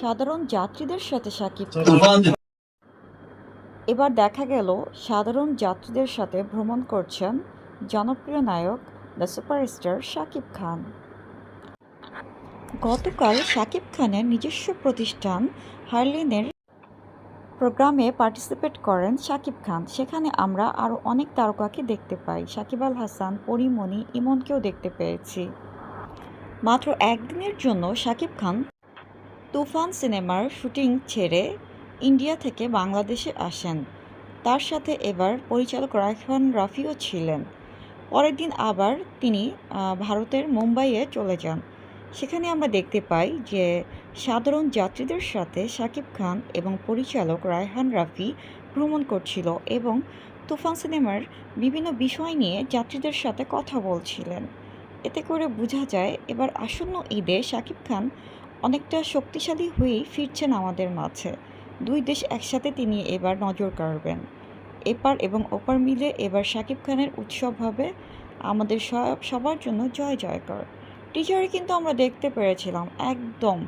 সাধারণ যাত্রীদের সাথে সাকিব এবার দেখা গেল সাধারণ যাত্রীদের সাথে ভ্রমণ করছেন জনপ্রিয় নায়ক দ্য সুপারস্টার সাকিব খান। গতকাল সাকিব খানের নিজস্ব প্রতিষ্ঠান হার্লিনের প্রোগ্রামে পার্টিসিপেট করেন সাকিব খান। সেখানে আমরা আরও অনেক তারকাকে দেখতে পাই। সাকিব আল হাসান পরিমণি ইমনকেও দেখতে পেয়েছি। মাত্র একদিনের জন্য সাকিব খান তুফান সিনেমার শুটিং ছেড়ে ইন্ডিয়া থেকে বাংলাদেশে আসেন। তার সাথে এবার পরিচালক রায়হান রাফিও ছিলেন। পরের দিন আবার তিনি ভারতের মুম্বাইয়ে চলে যান। সেখানে আমরা দেখতে পাই যে সাধারণ যাত্রীদের সাথে শাকিব খান এবং পরিচালক রায়হান রাফি ভ্রমণ করছিল এবং তুফান সিনেমার বিভিন্ন বিষয় নিয়ে যাত্রীদের সাথে কথা বলছিলেন। এতে করে বোঝা যায় এবার আসন্ন ঈদে শাকিব খান অনেকটা শক্তিশালী হয়েই ফিরছেন আমাদের মাঝে। দুই দেশ একসাথে তিনি এবার নজর কাড়বেন। এপার এবং ওপার মিলে এবার শাকিব খানের উৎসব হবে আমাদের সব, সবার জন্য জয় জয়কার টিচারে কিন্তু আমরা দেখতে পেরেছিলাম একদম